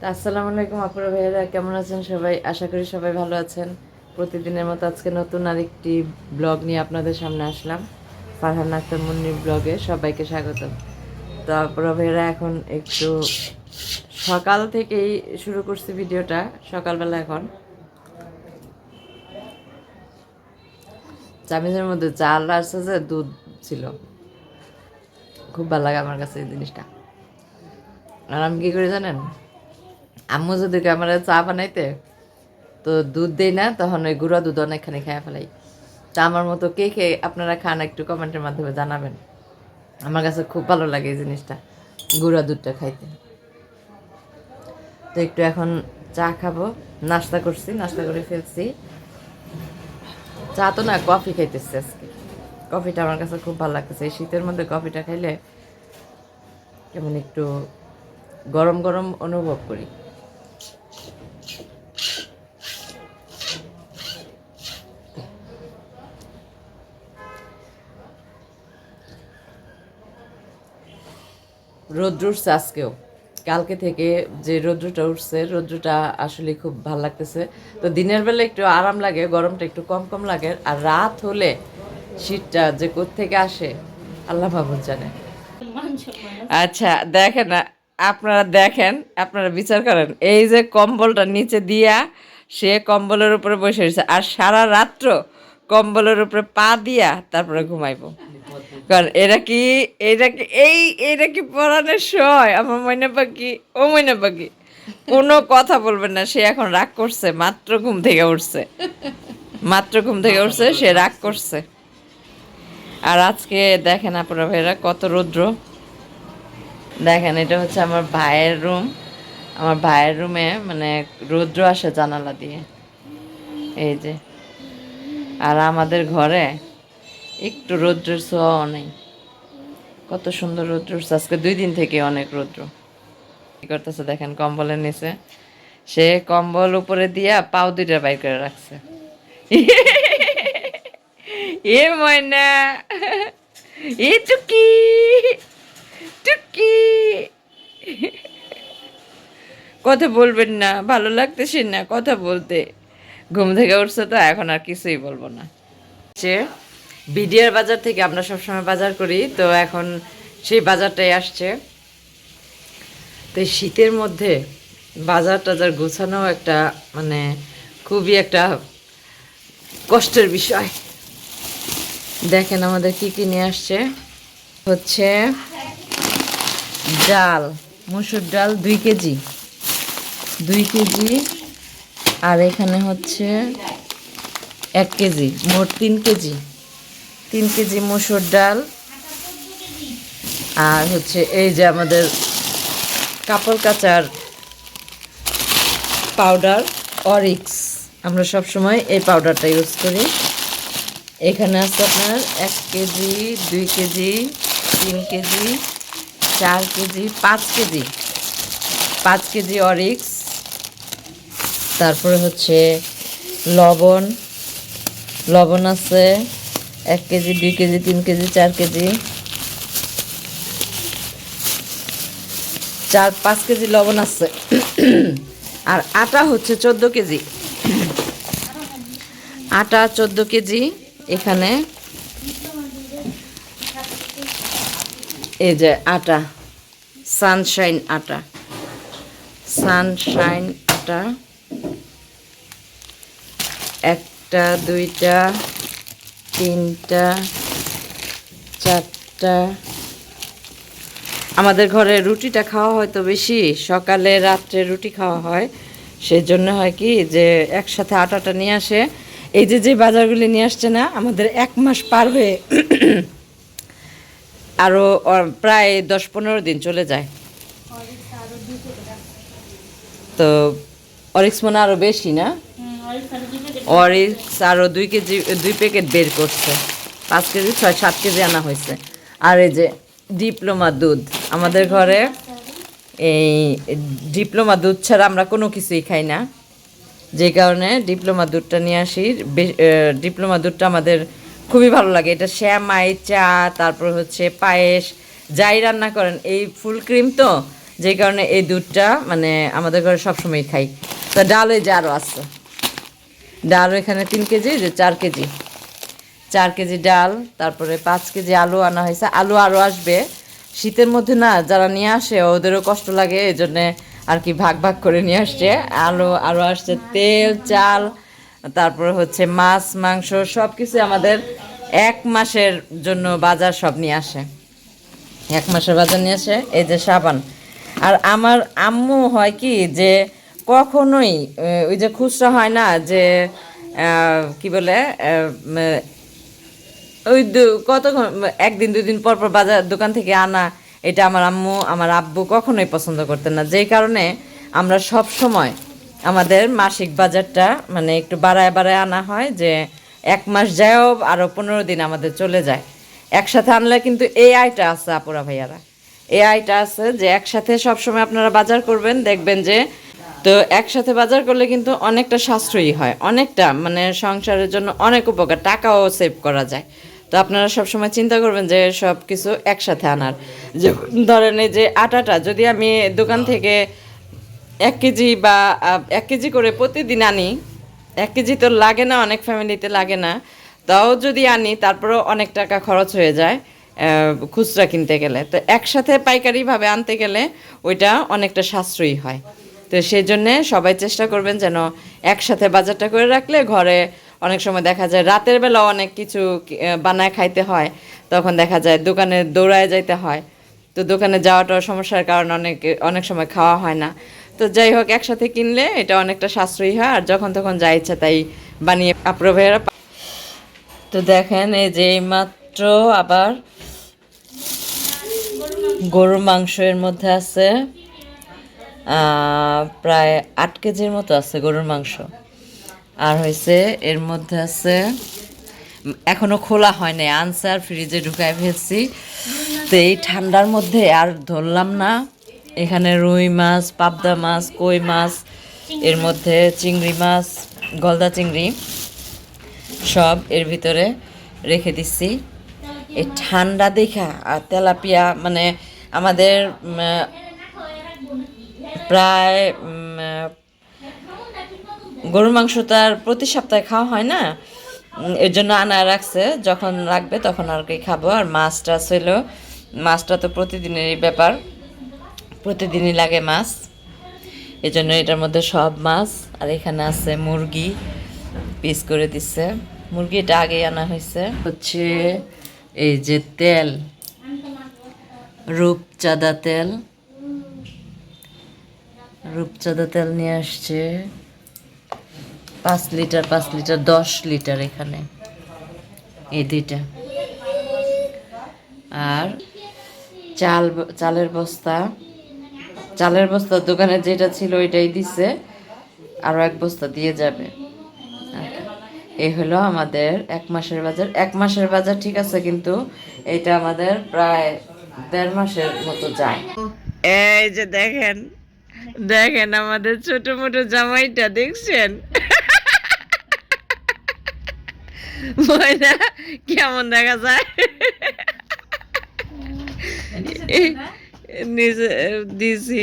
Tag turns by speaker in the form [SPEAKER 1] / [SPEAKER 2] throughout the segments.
[SPEAKER 1] তা আসসালামু আলাইকুম আপুরা ভাইয়েরা, কেমন আছেন সবাই? আশা করি সবাই ভালো আছেন। প্রতিদিনের মতো আজকে নতুন আরেকটি ব্লগ নিয়ে আপনাদের সামনে আসলাম। ফারহান আক্তার মুন্নির ব্লগে সবাইকে স্বাগত তো আপুরা ভাইয়েরা, এখন একটু সকাল থেকেই শুরু করছি ভিডিওটা, সকালবেলা এখন। চামিজের মধ্যে চাল আসছে যে দুধ ছিল। খুব ভালো লাগে আমার কাছে এই জিনিসটা। আর আমি কী করি জানেন? আম্মু যদি আমার চা বানাইতে, তো দুধ দেই না, তখন ওই গুঁড়া দুধ অনেকখানি খেয়ে ফেলাই। তা আমার মতো কে কে আপনারা খান একটু কমেন্টের মাধ্যমে জানাবেন। আমার কাছে খুব ভালো লাগে এই জিনিসটা, গুঁড়া দুধটা খাইতে। তো একটু এখন চা খাব, নাস্তা করছি, নাস্তা করে ফেলছি। চা তো না, কফি খাইতেছি আজকে। কফিটা আমার কাছে খুব ভালো লাগতেছে। এই শীতের মধ্যে কফিটা খাইলে কেমন একটু গরম গরম অনুভব করি। রৌদ্র উঠছে আজকেও কালকে থেকে যে রৌদ্রটা উঠছে, রৌদ্রটা আসলে খুব ভালো লাগতেছে। তো দিনের বেলা একটু আরাম লাগে, গরমটা একটু কম কম লাগে। আর রাত হলে শীতটা যে থেকে আসে, আল্লাহ বাবুর জানে। আচ্ছা দেখেন, আপনারা দেখেন, আপনারা বিচার করেন। এই যে কম্বলটা নিচে দিয়া সে কম্বলের উপরে বসে রয়েছে। আর সারা রাত্র কম্বলের উপরে পা দিয়া তারপরে ঘুমাইবো। কারণ এরা কি এরা কি, এই এরা কি পড়ানোর সময় আমার ময়না পাখি, ও ময়না পাখি, কোনো কথা বলবেন না, সে এখন রাগ করছে, মাত্র ঘুম থেকে উঠছে। মাত্র ঘুম থেকে উঠছে, সে রাগ করছে। আর আজকে দেখেন আপনারা ভাইরা কত রৌদ্র। দেখেন, এটা হচ্ছে আমার ভাইয়ের রুম। আমার ভাইয়ের রুমে মানে রৌদ্র আসে জানালা দিয়ে। এই যে। আর আমাদের ঘরে একটু রৌদ্রের ছোঁয়াও নেই। কত সুন্দর রৌদ্র আজকে দুই দিন থেকে অনেক রৌদ্র। কি করতেছে দেখেন, কম্বলের নিচে। সে কম্বল উপরে দিয়া পাও দুইটা বাইর করে রাখছে। এ ময়না, এ টুকি টুকি কথা বলবেন না, ভালো লাগতেছে না কথা বলতে। ঘুম থেকে উঠছে তো এখন আর কিছুই বলব না। সে বিডিআর বাজার থেকে আমরা সবসময় বাজার করি, তো এখন সেই বাজারটাই আসছে। তো শীতের মধ্যে বাজার টাজার গোছানো একটা মানে খুবই একটা কষ্টের বিষয়। দেখেন আমাদের কি কি নিয়ে আসছে। হচ্ছে ডাল, মসুর ডাল দুই কেজি। দুই কেজি আর এখানে হচ্ছে এক কেজি, মোট তিন কেজি। তিন কেজি মসুর ডাল। আর হচ্ছে এই যে আমাদের কাপড় কাচার পাউডার, অরিক্স। আমরা সব সময় এই পাউডারটা ইউজ করি। এখানে আছে আপনার এক কেজি, দুই কেজি, তিন কেজি, চার কেজি, পাঁচ কেজি। পাঁচ কেজি অরিক্স। তারপরে হচ্ছে লবণ লবণ আছে এক কেজি, দুই কেজি, তিন কেজি, চার কেজি। চার, পাঁচ কেজি লবণ আছে। আর আটা হচ্ছে চোদ্দ কেজি। আটা চোদ্দ কেজি এখানে। এই যে আটা, সানশাইন আটা। সানশাইন আটা। একটা, দুইটা, তিনটা, চারটা। আমাদের ঘরে রুটিটা খাওয়া হয় তো বেশি, সকালে রাত্রে রুটি খাওয়া হয়। সেই জন্য হয় কি যে একসাথে আটাটা নিয়ে আসে। এই যে যে বাজারগুলি নিয়ে আসছে না, আমাদের এক মাস পার হয়ে আরও প্রায় দশ পনেরো দিন চলে যায়। তো অরিক্স মনে আরও বেশি না? অরিক্স আরও দুই কেজি, দুই প্যাকেট বের করছে। পাঁচ কেজি, ছয়, সাত কেজি আনা হয়েছে। আর এই যে ডিপ্লোমা দুধ, আমাদের ঘরে এই ডিপ্লোমা দুধ ছাড়া আমরা কোনো কিছুই খাই না। যে কারণে ডিপ্লোমা দুধটা নিয়ে আসি। ডিপ্লোমা দুধটা আমাদের খুবই ভালো লাগে। এটা শ্যামাই, চা, তারপর হচ্ছে পায়েস, যাই রান্না করেন। এই ফুল ক্রিম তো যেই কারণে এই দুধটা মানে আমাদের ঘরে সবসময় খাই। তো ডাল যে আরও আছে। ডাল এখানে তিন কেজি যে চার কেজি। চার কেজি ডাল, তারপরে পাঁচ কেজি আলু আনা হয়েছে। আলু আরও আসবে। শীতের মধ্যে না, যারা নিয়ে আসে, ওদেরও কষ্ট লাগে এই জন্যে আর কি ভাগ ভাগ করে নিয়ে আসছে। আলু আরও আসছে, তেল, চাল, তারপরে হচ্ছে মাছ, মাংস সব কিছু আমাদের এক মাসের জন্য বাজার সব নিয়ে আসে। এক মাসের বাজার নিয়ে আসে, এই যে সাবান। আর আমার আম্মু হয় কি যে কখনোই ওই যে খুচরা হয় না যে কি বলে ওই কত একদিন দুই দিন পর পর বাজার, দোকান থেকে আনা, এটা আমার আম্মু, আমার আব্বু কখনোই পছন্দ করতেন না। যেই কারণে আমরা সব সময় আমাদের মাসিক বাজারটা মানে একটু বাড়ায় বাড়ায় আনা হয় যে, এক মাস যায়ও আরও পনেরো দিন আমাদের চলে যায়। একসাথে আনলে কিন্তু এই আয়টা আছে আপুরা ভাইয়ারা। এই আয়টা আছে যে একসাথে সবসময় আপনারা বাজার করবেন, দেখবেন যে তো একসাথে বাজার করলে কিন্তু অনেকটা সাশ্রয়ী হয়। অনেকটা মানে সংসারের জন্য অনেক উপকার টাকাও সেভ করা যায়। তো আপনারা সবসময় চিন্তা করবেন যে সব কিছু একসাথে আনার। যে ধরেন এই যে আটাটা যদি আমি দোকান থেকে এক কেজি বা এক কেজি করে প্রতিদিন আনি এক কেজি তো লাগে না অনেক ফ্যামিলিতে লাগে না। তাও যদি আনি তারপরেও অনেক টাকা খরচ হয়ে যায় খুচরা কিনতে গেলে। তো একসাথে পাইকারিভাবে আনতে গেলে ওইটা অনেকটা সাশ্রয়ী হয়। তো সেই জন্যে সবাই চেষ্টা করবেন যেন একসাথে বাজারটা করে রাখলে ঘরে অনেক সময় দেখা যায় রাতের বেলা অনেক কিছু বানায় খাইতে হয়। তখন দেখা যায় দোকানে দৌড়ায় যাইতে হয়। তো দোকানে যাওয়াটাও সমস্যার কারণে, অনেক অনেক সময় খাওয়া হয় না। তো যাই হোক, একসাথে কিনলে এটা অনেকটা সাশ্রয়ী হয়, আর যখন তখন যা ইচ্ছা তাই বানিয়ে আপনার ভাইয়েরা তো দেখেন, এই যে মাত্র আবার গরুর মাংস এর মধ্যে আছে। প্রায় আট কেজির মতো আছে গরুর মাংস। আর হয়েছে এর মধ্যে আছে এখনও খোলা হয় নাই আনসার ফ্রিজে ঢুকায় ফেলছি। তো এই ঠান্ডার মধ্যে আর ধরলাম না। এখানে রুই মাছ, পাবদা মাছ, কই মাছ, এর মধ্যে চিংড়ি মাছ, গলদা চিংড়ি, সব এর ভিতরে রেখে দিচ্ছি। এই ঠান্ডা দেখা আর তেলাপিয়া মানে আমাদের প্রায় গরুর মাংস তার প্রতি সপ্তাহে খাওয়া হয় না। এর জন্য আনা রাখছে। যখন রাখবে তখন আর কি খাব। আর মাছটা ছিল মাছটা তো প্রতিদিনেরই ব্যাপার। প্রতিদিনই লাগে মাছ। এই জন্য এটার মধ্যে সব মাছ। আর এখানে আছে মুরগি, পিস করে দিচ্ছে মুরগিটা আগে আনা হয়েছে হচ্ছে এই যে তেল, রূপচাঁদা তেল। রূপচাঁদা তেল নিয়ে আসছে। পাঁচ লিটার পাঁচ লিটার, দশ লিটার এখানে। এই দুইটা। আর চাল চালের বস্তা। চালের বস্তা দোকানে যেটা ছিল ওইটাই দিছে। আরও এক বস্তা দিয়ে যাবে। এই হলো আমাদের এক মাসের বাজার। এক মাসের বাজার ঠিক আছে, কিন্তু এটা আমাদের প্রায় দেড় মাসের মতো যায়। এই যে দেখেন দেখেন আমাদের ছোট মোটো জামাইটা, দেখছেন? ময়না, কেমন দেখা যায়? নিচে দিছি।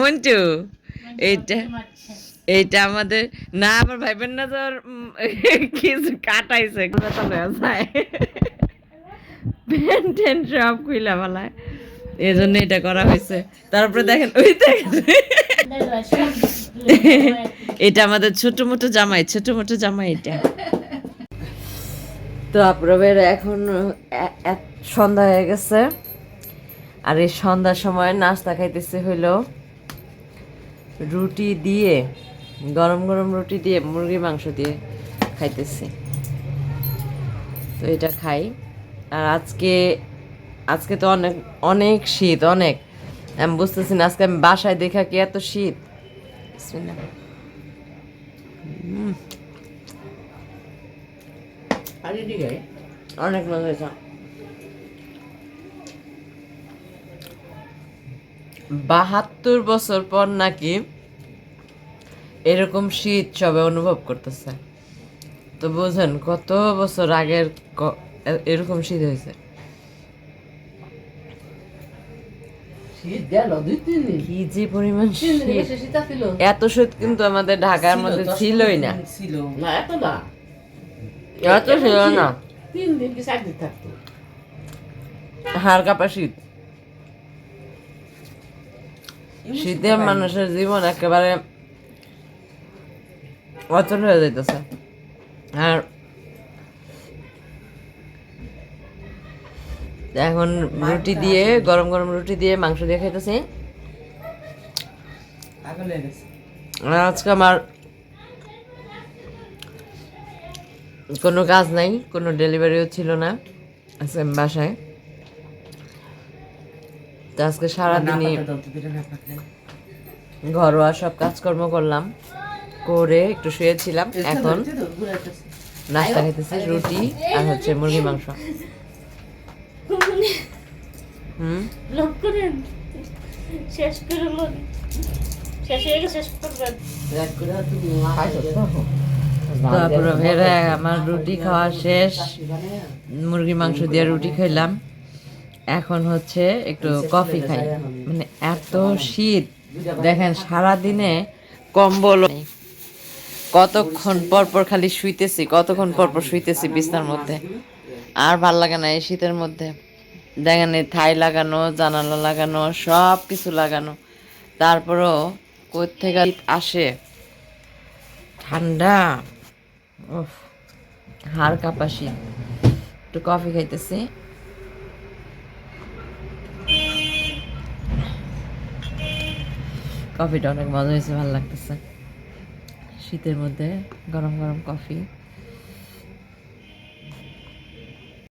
[SPEAKER 1] মন্টু, এইটা এইটা আমাদের, না, আবার ভাইবেন না তোর কিছু কাটাইছে যায়? প্যান্ট সব খুইলা ফেলায়। এই জন্য এটা করা হয়েছে। তারপরে দেখেন, ওই দেখেন। এটা আমাদের ছোট মোটো জামাই, ছোট মোটো জামাই এটা। তো আপনাদের এখন সন্ধ্যা হয়ে গেছে। আর এই সন্ধ্যার সময় নাস্তা খাইতেছে হইল রুটি দিয়ে, গরম গরম রুটি দিয়ে, মুরগির মাংস দিয়ে খাইতেছি। তো এটা খাই। আর আজকে আজকে তো অনেক অনেক শীত অনেক। আমি বুঝতেছি না আজকে আমি বাসায় দেখা কি এত শীত? অনেক মজা হয়েছে। বাহাত্তর বছর পর নাকি এরকম শীত সবে অনুভব করতেছে। তো বুঝেন কত বছর আগের এরকম শীত হয়েছে
[SPEAKER 2] শীত গেল দুই তিন দিন
[SPEAKER 1] কি যে পরিমাণ এত শীত কিন্তু আমাদের ঢাকার মধ্যে ছিলই না।
[SPEAKER 3] ছিল।
[SPEAKER 2] না এত না।
[SPEAKER 1] এত ছিল না।
[SPEAKER 2] তিন দিন কি চার দিন থাকতো?
[SPEAKER 1] হাড় কাপা শীত। শীতে মানুষের জীবন একেবারে অচল হয়ে যাইতেছে। আর এখন রুটি দিয়ে গরম গরম রুটি দিয়ে মাংস দিয়ে খাইতেছি। আজকে আমার কোনো কাজ নাই কোনো ডেলিভারিও ছিল না আজকে বাসায়। তো আজকে সারাদিনই ঘরোয়া সব কাজকর্ম করলাম করে একটু শুয়েছিলাম এখন নাস্তা খেতেছি রুটি আর হচ্ছে মুরগি মাংস।
[SPEAKER 4] ব্লক করেন শেষ করে শেষ হয়ে গেছে শেষ করবেন
[SPEAKER 1] তারপরে ফেরে আমার রুটি খাওয়া শেষ। মুরগি মাংস দিয়ে রুটি খাইলাম। এখন হচ্ছে একটু কফি খাই। মানে এত শীত। দেখেন সারা দিনে কম্বল কতক্ষণ পর পর খালি শুইতেছি কতক্ষণ পর পর শুইতেছি বিছনার মধ্যে। আর ভালো লাগে না এই শীতের মধ্যে। দেখেন থাই লাগানো, জানালা লাগানো, সব কিছু লাগানো। তারপরও কোথেকে আসে? ঠান্ডা। হাড় কাঁপা শীত একটু কফি খাইতেছি। কফিটা অনেক মজা হয়েছে, ভালো লাগতেছে। শীতের মধ্যে গরম গরম কফি।